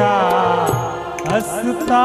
तेरा हंसता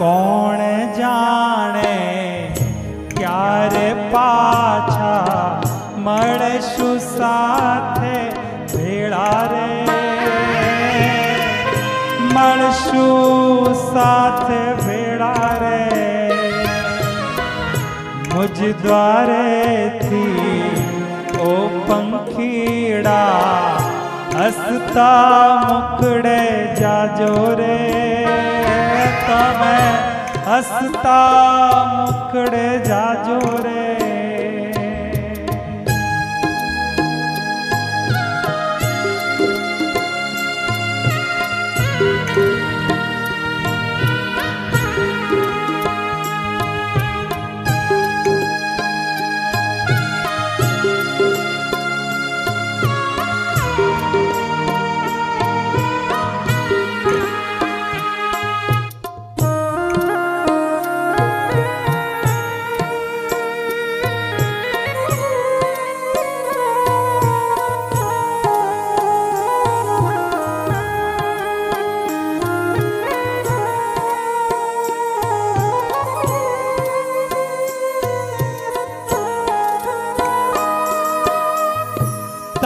કોણ જાણે ક્યારે પાછા મળશું સાથે ભેળા રે મળશું સાથે ભેળા રે મુજ દ્વારેથી ઓ પંખીડા હસતા મુકડે જાજો રે मैं हसता मुखड़े जा जोरे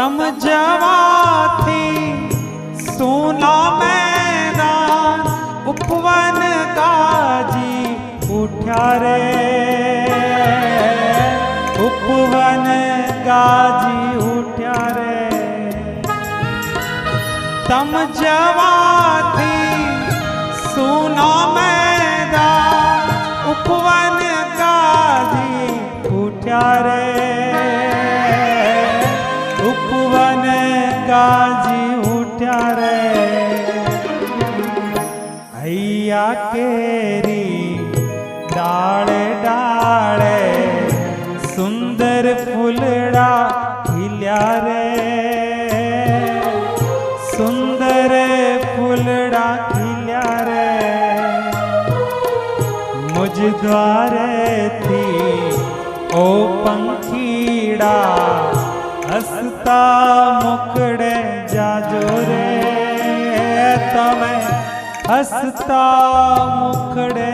તમ જવાથી સોના મેદાન ઉપવન ગાજી ઉઠ્યા રે ઉપવન ગાજી ઉઠ્યા રે તમ જવાથી સોના મેદાન ઉપવન ગાજી ઉઠ્યા રે गाजी उठा रे। हैया केरी डाले डाले, सुंदर फुलड़ा खिल्या रे। सुंदर फुलड़ा खिल्या रे। मुझ द्वारे थी ओ पंखीड़ा હસતા મુકડે જાજો રે તમે હસતા મુખડે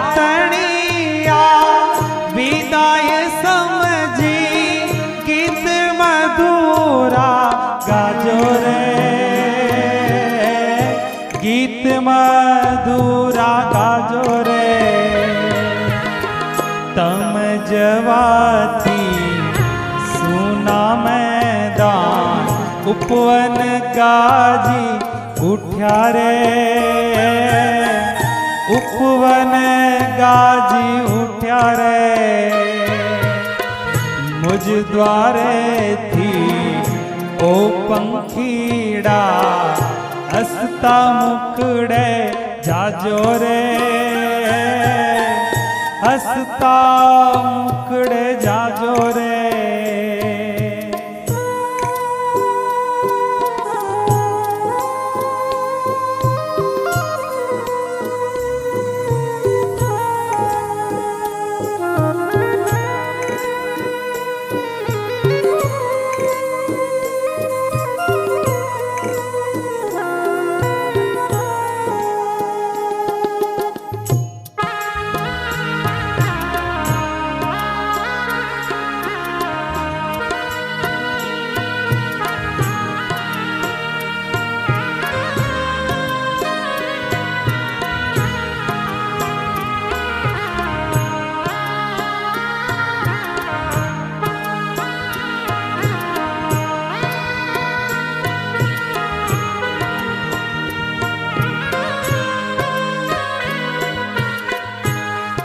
गीत मधुरा का जोरे, तम जवाती, सुना मैदान, उपवन काजी उठ्या रे। उपवन गाजी उठ्या रे। मुझ द्वारे थी ओ पंखीड़ा હસતા મુકડે જાજો રે હસતા મુખ